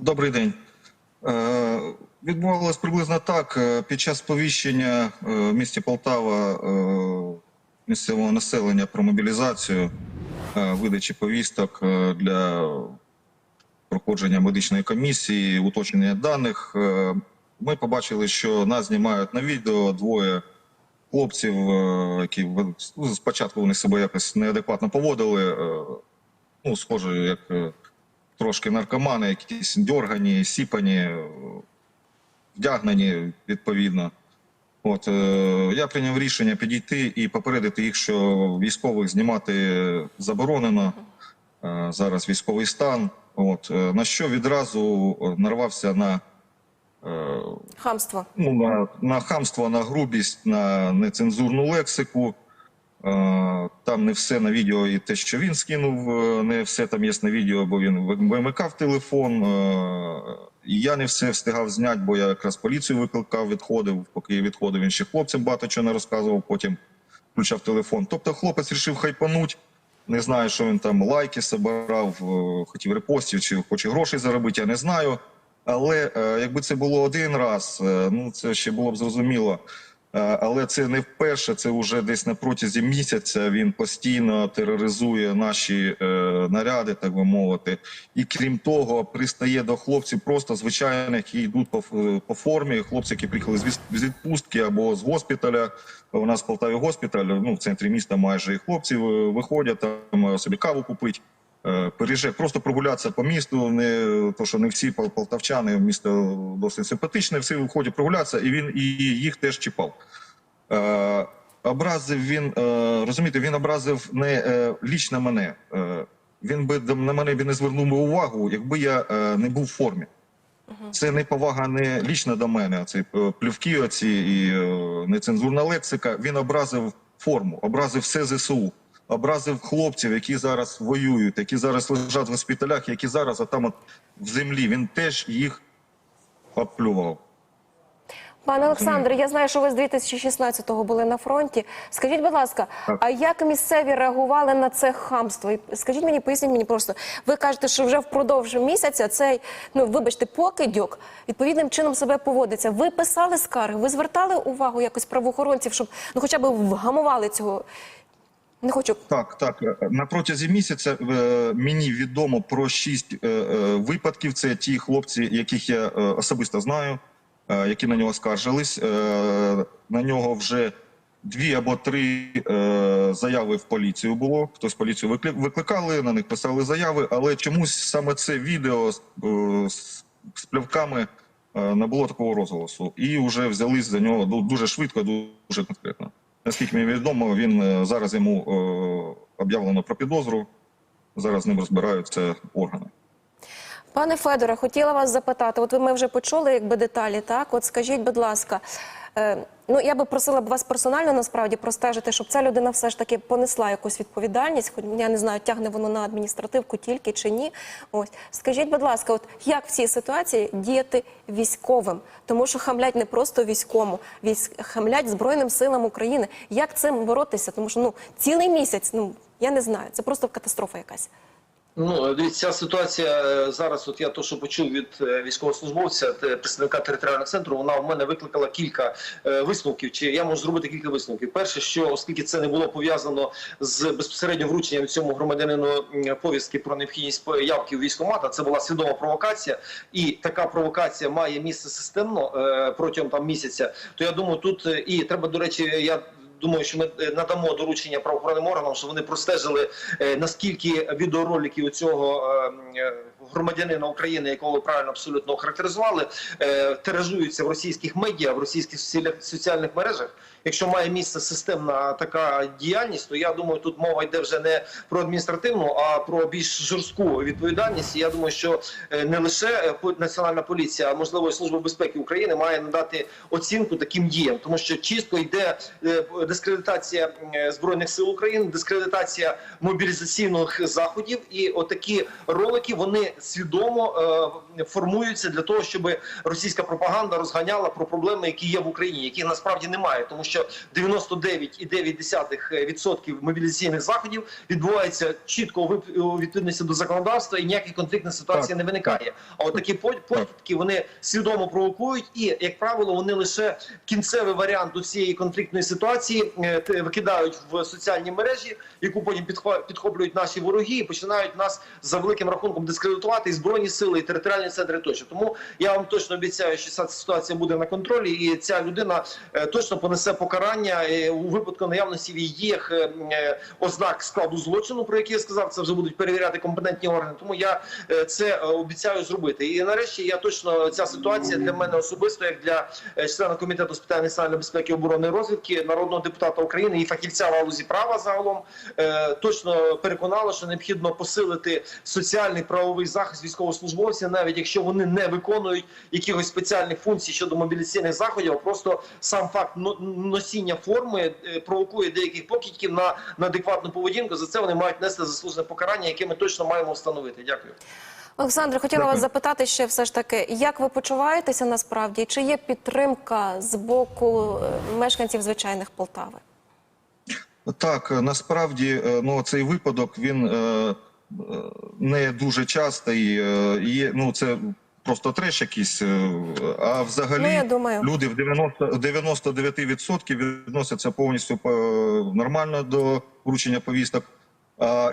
Добрий день. Е, Відбувалось приблизно так. Е, Під час сповіщення е, в місті Полтава місцевого населення про мобілізацію, видачі повісток для проходження медичної комісії, уточнення даних, ми побачили, що нас знімають на відео двоє хлопців, які ну, спочатку вони себе якось неадекватно поводили. Ну, схоже, як трошки наркомани, якісь дьоргані, сіпані, вдягнені відповідно. От е, я прийняв рішення підійти і попередити їх, що військових знімати заборонено. Е, зараз військовий стан. От е, на що відразу нарвався на, е, Хамство. ну, на, на хамство, на грубість, на нецензурну лексику. Е, Там не все на відео, і те, що він скинув, е, не все там є на відео, бо він вимикав телефон. е, І я не все встигав зняти, бо я якраз поліцію викликав, відходив. Поки я відходив, він ще хлопцям багато чого не розказував, потім включав телефон. Тобто хлопець вирішив хайпануть. Не знаю, що він там лайки собирав, хотів репостів чи хоче грошей заробити, я не знаю. Але якби це було один раз, ну це ще було б зрозуміло. Е, Але це не вперше, це вже десь на протязі місяця він постійно тероризує наші е, наряди, так би мовити. І крім того, пристає до хлопців просто звичайних, які йдуть по, по формі. Хлопці, які приїхали з відпустки або з госпіталя. У нас в Полтаві госпіталь, ну в центрі міста майже і хлопці е, виходять там собі каву купити. Е, Переїжджає, просто прогулятися по місту. Не то, що не всі пол- полтавчани, місто досить симпатичне, всі виходять прогулятися, і він і їх теж чіпав. Е, образив він, е, розумієте, він образив не е, лічно мене. Е, він би на мене б не звернув би увагу, якби я е, не був в формі. Це не повага не лічно до мене. а Це плівки, оці і нецензурна лексика. Він образив форму, образив все ЗСУ, образив хлопців, які зараз воюють, які зараз лежать в госпіталях, які зараз отам от в землі. Він теж їх оплював. Пане Олександре, я знаю, що ви з 2016-го були на фронті. Скажіть, будь ласка, Так. а як місцеві реагували на це хамство? І Скажіть мені, поясніть мені просто. Ви кажете, що вже впродовж місяця цей, ну вибачте, покидьок відповідним чином себе поводиться. Ви писали скарги, ви звертали увагу якось правоохоронців, щоб ну хоча б вгамували цього. Не хочу Так, так. На протязі місяця е, мені відомо про шість е, е, випадків. Це ті хлопці, яких я особисто знаю, які на нього скаржились. На нього вже дві або три заяви в поліцію було. Хтось поліцію викли- викликали, на них писали заяви, але чомусь саме це відео з, е, з, з плівками е, не було такого розголосу. І вже взялись за нього ду- дуже швидко, дуже конкретно. Наскільки мені відомо, він е, зараз йому е, об'явлено про підозру. Зараз з ним розбираються органи. Пане Федоре, хотіла вас запитати. От ви ми вже почули якби деталі, так? От скажіть, будь ласка, ну я би просила б вас персонально насправді простежити, щоб ця людина все ж таки понесла якусь відповідальність. Хоч я не знаю, тягне воно на адміністративку тільки чи ні. Ось скажіть, будь ласка, от як в цій ситуації діяти військовим? Тому що хамлять не просто військовому, військ хамлять збройним силам України. Як цим боротися? Тому що ну цілий місяць, ну я не знаю, це просто катастрофа якась. Ну, ця ситуація е, зараз. От я то, що почув від е, військовослужбовця, представника територіального центру, вона в мене викликала кілька е, висновків. Чи я можу зробити кілька висновків? Перше, що оскільки це не було пов'язано з безпосередньо врученням цьому громадянину повістки про необхідність явки у військкомата, це була свідома провокація, і така провокація має місце системно е, протягом там місяця. То я думаю, тут е, і треба до речі, я. Думаю, що ми е, надамо доручення правоохоронним органам, щоб вони простежили е, наскільки відеороликів у цього е, громадянина України, якого ви правильно абсолютно охарактеризували, тиражуються в російських медіа, в російських соціальних- мережах. Якщо має місце системна така діяльність, то я думаю, тут мова йде вже не про адміністративну, а про більш жорстку відповідальність. Я думаю, що не лише національна поліція, а можливо і служба безпеки України має надати оцінку таким діям, тому що чітко йде дискредитація е, збройних сил України, дискредитація мобілізаційних заходів, і отакі ролики вони свідомо е, формуються для того, щоб російська пропаганда розганяла про проблеми, які є в Україні, яких насправді немає, тому що 99,9% мобілізаційних заходів відбувається чітко у відповідності до законодавства, і ніяких конфліктних ситуацій не виникає. А от такі по- вони свідомо провокують, і як правило, вони лише кінцевий варіант у цієї конфліктної ситуації е, викидають в соціальні мережі, яку потім підхоплюють наші вороги і починають нас за великим рахунком дискредитувати і збройні сили, і територіальні центри тощо. Тому я вам точно обіцяю, що ця ситуація буде на контролі, і ця людина е, точно понесе покарання у випадку наявності її е, ознак складу злочину, про який я сказав. Це вже будуть перевіряти компетентні органи. Тому я це обіцяю зробити. І нарешті я точно ця ситуація для мене особисто, як для члена комітету з питань національної безпеки, оборони і розвідки, народного депутата України і фахівця в галузі права загалом е, точно переконала, що необхідно посилити соціальний правовий захист військовослужбовців, навіть якщо вони не виконують якихось спеціальних функцій щодо мобілізаційних заходів, просто сам факт носіння форми е, провокує деяких покидьків на, на адекватну поведінку. За це вони мають нести заслужене покарання, яке ми точно маємо встановити. Дякую. Олександре, хотіла Дякую. вас запитати ще все ж таки, як ви почуваєтеся насправді? Чи є підтримка з боку е, мешканців звичайних Полтави? Так, насправді, е, ну цей випадок він е, не дуже частий. І ну це просто треш якийсь. А взагалі Ну, я думаю. люди в 90, 99% відносяться повністю нормально до вручення повісток.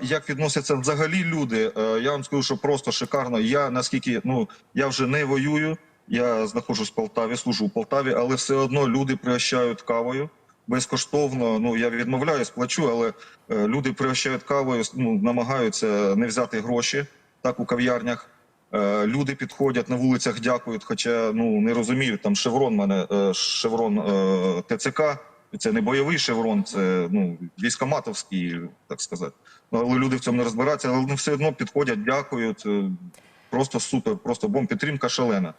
Як відносяться взагалі люди? е, Я вам скажу, що просто шикарно. Я наскільки ну я вже не воюю. Я знаходжусь в Полтаві, служу в Полтаві, але все одно люди пригощають кавою безкоштовно. Ну я відмовляюсь, плачу, але е, люди пригощають кавою, ну намагаються не взяти гроші так у кав'ярнях. Е, Люди підходять на вулицях, дякують, хоча ну не розуміють. Там шеврон мене шеврон ТЦК. Це не бойовий шеврон, це ну військоматовський, так сказати. Ну, але люди в цьому не розбираються, але вони все одно підходять, дякують. Е, Просто супер, просто бомб підтримка шалена.